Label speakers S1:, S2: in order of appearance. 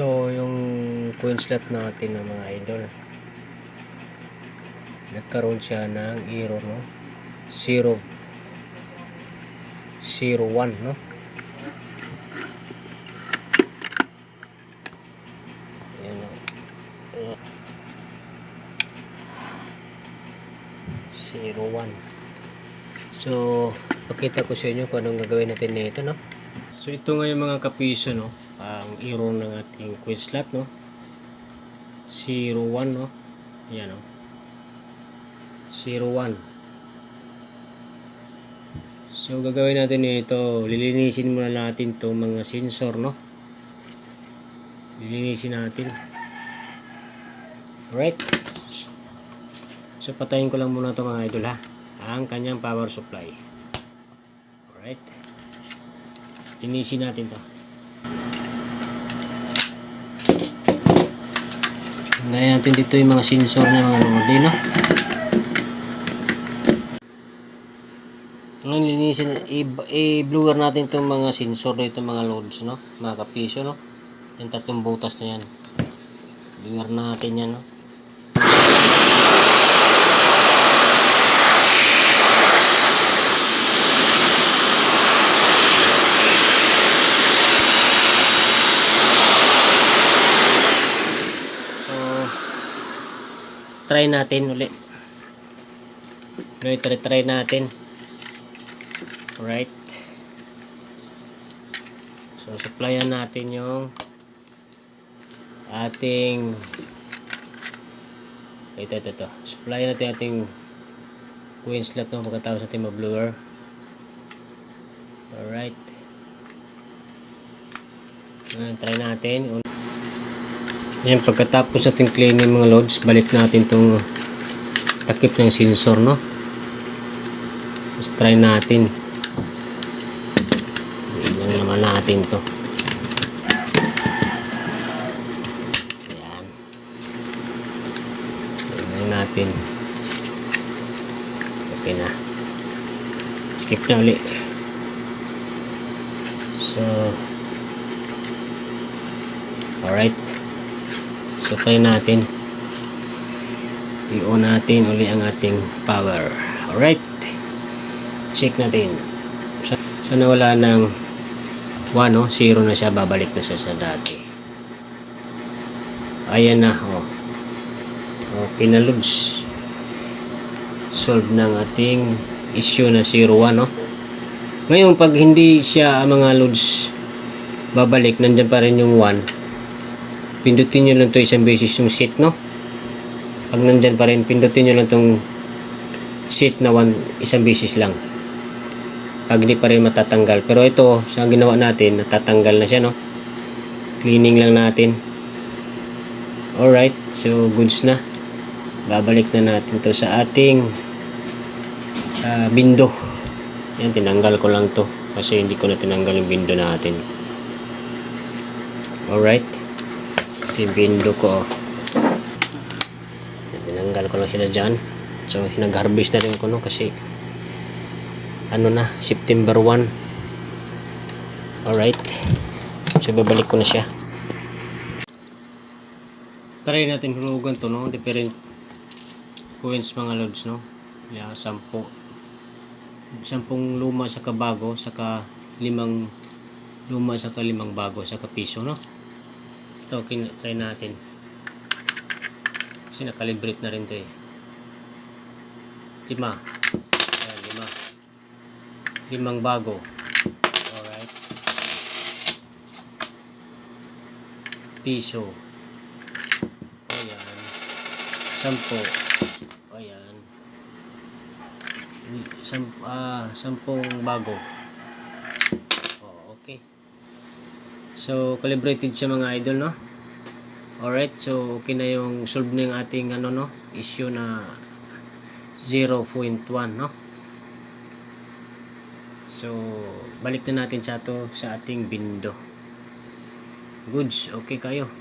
S1: So, yung coin slot natin ng mga idol. Nagkaroon siya ng error, no? 0 01, no? Ayan, no? Ayan. 01. So, pakita ko sa inyo kung anong gagawin natin nito, no? So, ito nga yung mga kapiso, no? Ang error ng ating quiz slot, no? 01, no? Ayan, no? 01. So, gagawin natin ito. Lilinisin muna natin itong mga sensor, no? Lilinisin natin. Alright. So, patayin ko lang muna ito mga idol, ha? Ang kanyang power supply. Alright. Linisin natin to. Ngayon natin dito yung mga sensor ng mga lodi, no? Ngayon linisin, i-blower natin itong mga sensor dito, mga loads, no? Mga kapiso, no? Yung tatlong butas na yan. Blower natin yan, no? Try natin uli. Try, try, natin. Alright. So, supplyan natin yung ating ito, ito, ito. Supplyan natin ating queen slot no, pagkatapos natin mag-blower. Alright. Ngayon, try natin. Ayan, pagkatapos natin cleaning mga loads, balik natin itong takip ng sensor, no? Let's try natin. Ilang naman natin to. Ayan. Ilang natin. Okay na. Skip na ulit. So, alright. So, natin. I-on natin uli ang ating power. Alright. Check natin. Sa, sa nawala ng 1, no? 0 na siya. Babalik na siya sa dati. Ayan na, oh. Okay na, Lods. Solve ng ating issue na 01, no? Ngayon, pag hindi siya, mga Lods, babalik, nandyan pa rin yung 1 pindutin nyo lang to isang beses yung seat no? Pag nandyan pa rin pindutin nyo lang tong seat na one, isang beses lang. Pag hindi pa rin matatanggal. Pero ito sa ginawa natin natatanggal na siya no? Cleaning lang natin. Alright so goods na. Babalik na natin to sa ating uh, bindo. Yan tinanggal ko lang to. Kasi hindi ko na tinanggal yung bindo natin. Alright ito yung bindo ko. Tinanggal ko lang sila dyan. So, nag-harvest na rin ko no kasi ano na, September 1. Alright. So, babalik ko na siya. Try natin hulugan to, no? Different coins mga loads, no? Yeah, sampo. Sampung luma sa kabago, saka limang luma sa limang bago, sa piso, no? Ito, try natin. Kasi nakalibrate na rin to eh. Lima. Ayan, lima. Limang bago. Alright. Piso. Ayan. Sampo. Ayan. Sam, ah, sampung bago. Oh, okay. So, calibrated siya mga idol, no? Alright, so okay na yung solve na yung ating ano, no? Issue na 0.1, no? So, balik na natin sa to sa ating bindo. Goods, okay kayo.